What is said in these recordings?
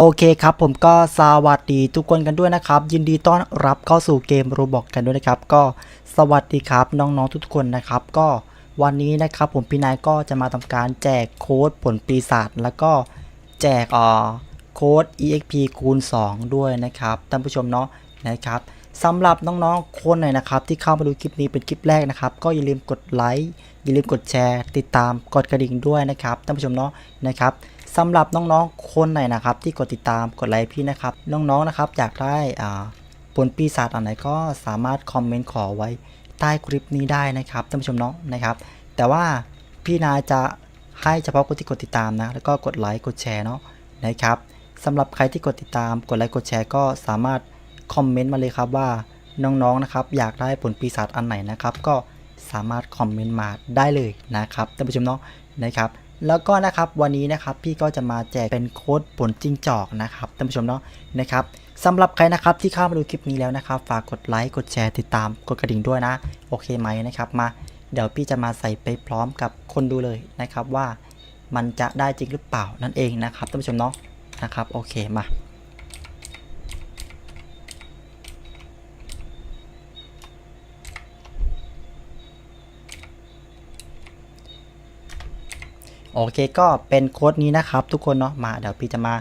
โอเคครับผมก็สวัสดีทุกคนกันด้วยนะครับ ยินดีต้อนรับเข้าสู่เกมโรบอกกันด้วยนะครับ ก็สวัสดีครับน้องๆทุกๆคนนะครับ ก็วันนี้นะครับผมพี่นายก็จะมาทำการแจกโค้ดผลปีศาจแล้วก็แจกอ่อโค้ด exp คูณ 2 ด้วยนะครับท่านผู้ชมเนาะนะครับสำหรับน้องๆคนไหนนะครับ ที่เข้ามาดูคลิปนี้เป็นคลิปแรกนะครับ ก็อย่าลืมกดไลค์อย่าลืมกดแชร์ ติดตามกดกระดิ่งด้วยนะครับท่านผู้ชมเนาะนะครับ สำหรับน้องๆคนไหนนะครับ ที่กดติดตามกดไลค์พี่นะครับ น้องๆนะครับ อยากได้อ่าผลปีศาจอันไหนก็สามารถคอมเมนต์ขอไว้ใต้คลิปนี้ได้นะครับท่านผู้ชมเนาะนะครับ แต่ว่าพี่นายจะให้เฉพาะคนที่กดติดตามนะ แล้วก็กดไลค์กดแชร์เนาะนะครับสำหรับใครที่กดติดตามกดไลค์กดแชร์ก็สามารถคอมเมนต์มาเลยครับว่าน้องๆนะครับ อยากได้ผลปีศาจอันไหนนะครับ ก็สามารถคอมเมนต์มาได้เลยนะครับท่านผู้ชมเนาะนะครับ แล้วก็นะครับวันนี้นะครับพี่ก็จะมาแจกเป็นโค้ดผลจริงจอกนะครับท่านผู้ชมเนาะนะครับสำหรับใครนะครับที่เข้ามาดูคลิปนี้แล้วนะครับ ฝากกดไลค์กดแชร์ติดตามกดกระดิ่งด้วยนะ โอเคไหมนะครับมาเดี๋ยวพี่จะมาใส่ไปพร้อมกับคนดูเลยนะครับว่ามันจะได้จริงหรือเปล่านั่นเองนะครับท่านผู้ชมเนาะนะครับโอเคมา โอเคก็เป็นโค้ดนี้นะครับ ทุกคนเนาะมาเดี๋ยวพี่จะมา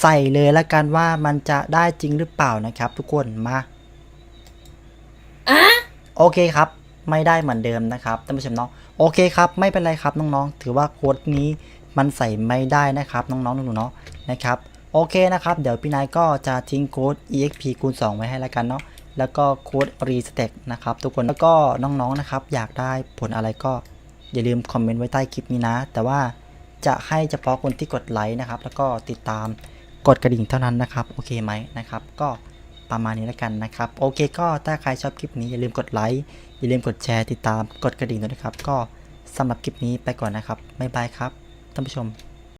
ใส่เลยละกันว่ามันจะได้จริงหรือเปล่านะครับ ทุกคนมาโอเคครับ ไม่ได้เหมือนเดิมนะครับท่านผู้ชมเนาะโอเคครับ ไม่เป็นไรครับน้องๆ ถือว่าโค้ดนี้มันใส่ไม่ได้นะครับน้องๆหนูๆเนาะนะครับโอเคนะครับ เดี๋ยวพี่นายก็จะทิ้งโค้ด exp คูณ 2 ไว้ให้ละกันเนาะแล้วก็โค้ด restack นะครับทุกคนแล้วก็น้องๆนะครับ อยากได้ผลอะไรก็ อย่าลืมคอมเมนต์ไว้ใต้คลิปนี้นะ แต่ว่าจะให้เฉพาะคนที่กดไลค์นะครับ แล้วก็ติดตามกดกระดิ่งเท่านั้นนะครับ โอเคไหมนะครับ ก็ประมาณนี้แล้วกันนะครับ โอเค ก็ถ้าใครชอบคลิปนี้อย่าลืมกดไลค์ อย่าลืมกดแชร์ ติดตาม กดกระดิ่งด้วยนะครับ ก็สำหรับคลิปนี้ไปก่อนนะครับบ๊ายบายครับท่านผู้ชม